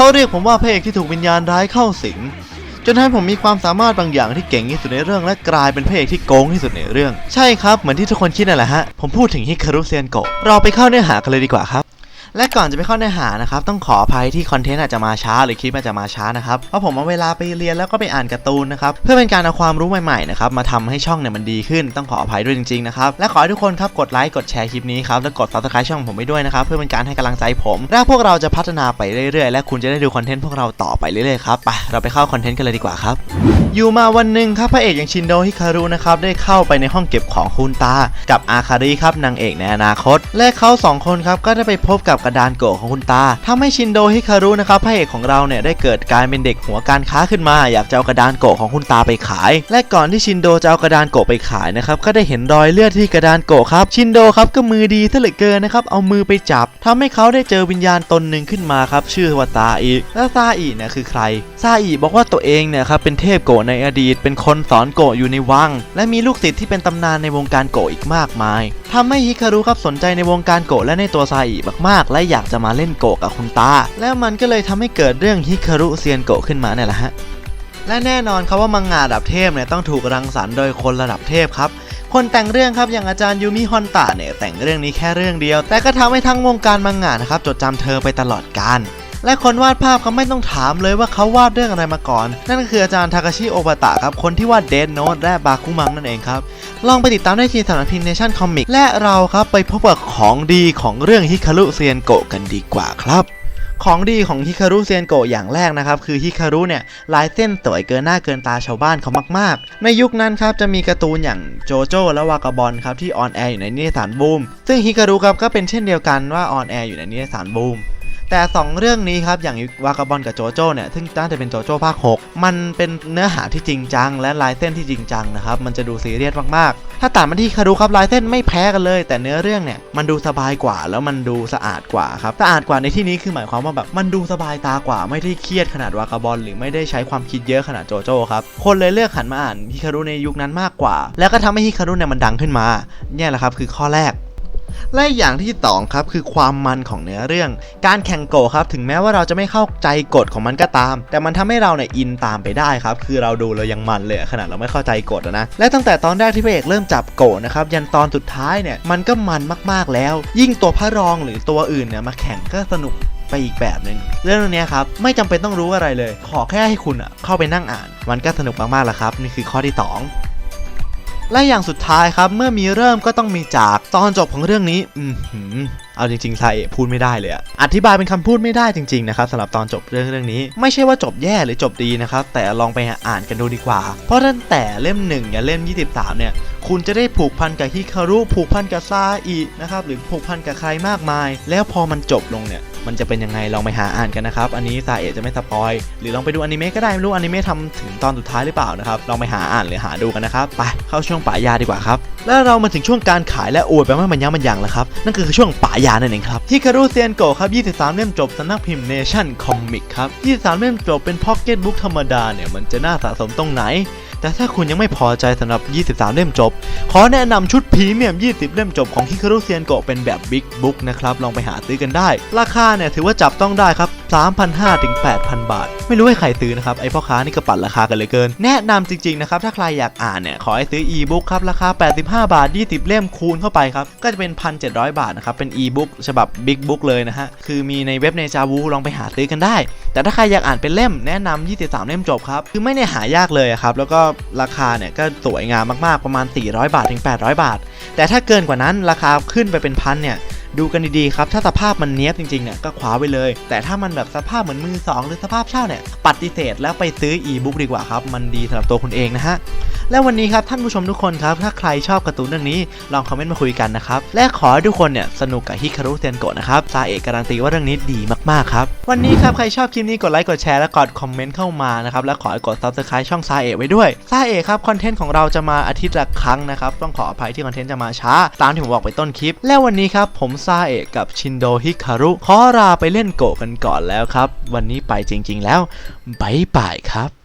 เขาเรียกผมว่าพระเอกที่ถูกวิญญาณร้ายเข้าสิงจนทำให้ผมมีความสามารถบางอย่างที่เก่งที่สุดในเรื่องและกลายเป็นพระเอกที่โกงที่สุดในเรื่อง ใช่ครับเหมือนที่ทุกคนคิดนั่นแหละฮะผมพูดถึงฮิคารุเซียนโกะเราไปเข้าเนื้อหากันเลยดีกว่าครับ และก่อนจะไปเข้าเนื้อหานะครับต้องขออภัยที่คอนเทนต์อาจจะมาช้า หรือคลิปอาจจะมาช้านะครับเพราะผมเอาเวลาไปเรียนแล้วก็ไปอ่านการ์ตูนนะครับเพื่อเป็นการเอาความรู้ใหม่ๆนะครับมาทำให้ช่องเนี่ยมันดีขึ้นต้องขออภัยด้วยจริงๆนะครับและขอให้ทุกคนครับกดไลค์กดแชร์คลิปนี้ครับและกด subscribe ช่องผมไปด้วยนะครับเพื่อเป็นการให้กำลังใจผมและพวกเราจะพัฒนาไปเรื่อยๆ และคุณจะได้ดูคอนเทนต์พวกเราต่อไปเรื่อยๆครับไปเราไปเข้าคอนเทนต์กันเลยดีกว่าครับ อยู่มาวันหนึ่งครับพระเอกอย่างชินโดฮิคารุนะครับได้เข้าไปในห้องเก็บของคุณตา กับอาคาริครับนางเอกในอนาคต และเขาสองคนครับก็ได้ไปพบกับกระดานโกะของคุณตาทำให้ชินโดฮิคารุนะครับพระเอกของเราเนี่ยได้เกิดการเป็นเด็กหัวการค้าขึ้นมา อยากจะเอากระดานโกะของคุณตาไปขาย และก่อนที่ชินโดจะเอากระดานโกะไปขายนะครับก็ได้เห็นรอยเลือดที่กระดานโกะครับชินโดครับก็มือดีซะเหลือเกินนะครับเอามือไปจับทำให้เขาได้เจอวิญญาณตนหนึ่งขึ้นมาครับชื่อว่าซาอิและซาอิเนี่ยคือใครซาอิบอกว่าตัวเองเนี่ยครับเป็นเทพโกะในอดีตเป็นคนสอนโกะอยู่ในวัง และมีลูกศิษย์ที่เป็นตำนานในวงการโกะอีกมากมายทำให้ฮิคารุครับสนใจในวงการโกะและในตัวซาอิมากๆ และอยากจะมาเล่นโกะกับคุณตา แล้วมันก็เลยทำให้เกิดเรื่องฮิคารุเซียนโกะขึ้นมาเนี่ยแหละฮะและแน่นอนครับว่ามังงะระดับเทพเนี่ยต้องถูกรังสรรค์โดยคนระดับเทพครับคนแต่งเรื่องครับอย่างอาจารย์ยูมิฮอนตะเนี่ยแต่งเรื่องนี้แค่เรื่องเดียว แต่ก็ทำให้ทั้งวงการมังงะนะครับจดจำเธอไปตลอดกาล และคนวาดภาพเขาไม่ต้องถามเลยว่าเขาวาดเรื่องอะไรมาก่อน นั่นก็คืออาจารย์ทากาชิโอบะตะครับ คนที่วาดเดนโน e และบาคุมังนั่นเองครับ ลองไปติดตามได้ที่สำนักพิมพ์เนชั่นคอมิกและเราครับไปพบกับของดีของเรื่องฮิคารุเซียนโกะกันดีกว่าครับของดีของฮิคารุเซียนโกะอย่างแรกนะครับ คือฮิคารุเนี่ยลายเส้นสวยเกินหน้าเกินตาชาวบ้านเขามาก ๆ ในยุคนั้นครับจะมีการ์ตูนอย่างโจโจ้และวากาบอลครับที่ออนแอร์อยู่ในนิตยสารบูม ซึ่งฮิคารุครับก็เป็นเช่นเดียวกันว่าออนแอร์อยู่ในนิตยสารบูม แต่ 2 เรื่องนี้ครับอย่างวากาบอลกับโจโจ้เนี่ยซึ่งน่าจะเป็นโจโจ้ภาค 6 มันเป็นเนื้อหาที่จริงจัง และลายเส้นที่จริงจังนะครับมันจะดูซีเรียสมากๆ ถ้าตัดมาที่คารุครับลายเส้นไม่แพ้กันเลย แต่เนื้อเรื่องเนี่ยมันดูสบายกว่า แล้วมันดูสะอาดกว่าครับสะอาดกว่าในที่นี้คือหมายความว่าแบบมันดูสบายตากว่าไม่ได้เครียดขนาดวากาบอลหรือไม่ได้ใช้ความคิดเยอะขนาดโจโจ้ครับคนเลยเลือกหันมาอ่านฮิคารุในยุคนั้นมากกว่า แล้วก็ทำให้ฮิคารุเนี่ยมันดังขึ้นมาเนี่ยแหละครับคือข้อแรก และอย่างที่สองครับคือความมันของเนื้อเรื่อง การแข่งโกครับถึงแม้ว่าเราจะไม่เข้าใจกฎของมันก็ตาม แต่มันทำให้เราเนี่ยอินตามไปได้ครับ คือเราดูเรายังมันเลยขนาดเราไม่เข้าใจกฎนะ และตั้งแต่ตอนแรกที่พระเอกเริ่มจับโกนะครับยันตอนสุดท้ายเนี่ยมันก็มันมากๆแล้ว ยิ่งตัวพระรองหรือตัวอื่นเนี่ยมาแข่งก็สนุกไปอีกแบบหนึ่งเรื่องนี้ครับไม่จำเป็นต้องรู้อะไรเลย ขอแค่ให้คุณอะเข้าไปนั่งอ่าน มันก็สนุกมากๆแล้วครับ นี่คือข้อที่สอง และอย่างสุดท้ายครับเมื่อมีเริ่มก็ต้องมีจากตอนจบของเรื่องนี้ อืมเอาจริงๆไซเอะพูดไม่ได้เลยออธิบายเป็นคำพูดไม่ได้จริงๆนะครับสำหรับตอนจบเรื่องเรื่องนี้ ไม่ใช่ว่าจบแย่หรือจบดีนะครับแต่ลองไปอ่านกันดูดีกว่า เพราะตั้งแต่เล่ม1อย่าเล่ม 23 เนี่ย คุณจะได้ผูกพันกับฮิคารุผูกพันกับซาอินะครับหรือผูกพันกับใครมากมาย แล้วพอมันจบลงเนี่ยมันจะเป็นยังไงลองไปหาอ่านกันนะครับ อันนี้ซาเอะจะไม่สปอยหรือลองไปดูอนิเมะก็ได้ไม่รู้อนิเมะทำถึงตอนสุดท้ายหรือเปล่านะครับลองไปหาอ่านหรือหาดูกันนะครับไปเข้าช่วงป่ายาดีกว่าครับแล้วเรามาถึงช่วงการขายและอวดไปว่ามันยังมันยังแล้วครับนั่นคือช่วงป่ายานั่นเองครับฮิคารุเซียนโกะครับ 23 เล่มจบสำนักพิมพ์เนชั่นคอมิกครับ 23 เล่มจบเป็นพ็อกเก็ตบุ๊กธรรมดาเนี่ยมันจะน่าสะสมตรงไหน แต่ถ้าคุณยังไม่พอใจสำหรับ 23 เล่มจบ ขอแนะนำชุดพรีเมียม 20 เล่มจบของฮิคารุเซียนโกะเป็นแบบบิ๊กบุ๊กนะครับ ลองไปหาซื้อกันได้ ราคาเนี่ยถือว่าจับต้องได้ครับ 3,500ถึง8,000 บาท ไม่รู้ให้ใครซื้อนะครับ ไอพ่อค้านี่ก็ปั่นราคากันเลยเกิน แนะนำจริงๆนะครับ ถ้าใครอยากอ่านเนี่ย ขอให้ซื้ออีบุ๊กครับ ราคา 85 บาท 20 เล่มคูณเข้าไปครับ ก็จะเป็น 1,700 บาทนะครับ เป็นอีบุ๊กฉบับบิ๊กบุ๊กเลยนะฮะ คือมีในเว็บในจาวูลองไปหาซื้อกันได้ แต่ถ้าใครอยากอ่านเป็นเล่มแนะนำ23 เล่มจบครับ คือไม่ได้หายากเลยครับ แล้วก็ราคาเนี่ยก็สวยงามมากๆ ประมาณ 400 บาทถึง 800 บาท แต่ถ้าเกินกว่านั้นราคาขึ้นไปเป็นพันเนี่ย ดูกันดีๆครับ ถ้าสภาพมันเนี้ยบจริงๆเนี่ยก็คว้าไว้เลย แต่ถ้ามันแบบสภาพเหมือนมือสองหรือสภาพเช่าเนี่ยปฏิเสธแล้วไปซื้ออีบุ๊กดีกว่าครับ มันดีสำหรับตัวคุณเองนะฮะ และวันนี้ครับท่านผู้ชมทุกคนครับ ถ้าใครชอบการ์ตูนเรื่องนี้ลองคอมเมนต์มาคุยกันนะครับ และขอให้ทุกคนเนี่ยสนุกกับฮิคารุเซนโกะนะครับซาเอะการันตีว่าเรื่องนี้ดีมากๆครับ วันนี้ครับใครชอบคลิปนี้กดไลค์กดแชร์และกดคอมเมนต์เข้ามานะครับและขอให้กด subscribe ช่องซาเอะไว้ด้วยซาเอะครับคอนเทนต์ของเราจะมาอาทิตย์ละครั้งนะครับต้องขออภัยที่คอนเทนต์จะมาช้า ตามที่ผมบอกไปต้นคลิป และวันนี้ครับผมซาเอะกับชินโดฮิคารุขอลาไปเล่นโกะกันก่อนแล้วครับ วันนี้ไปจริง ๆ แล้วบายบายครับ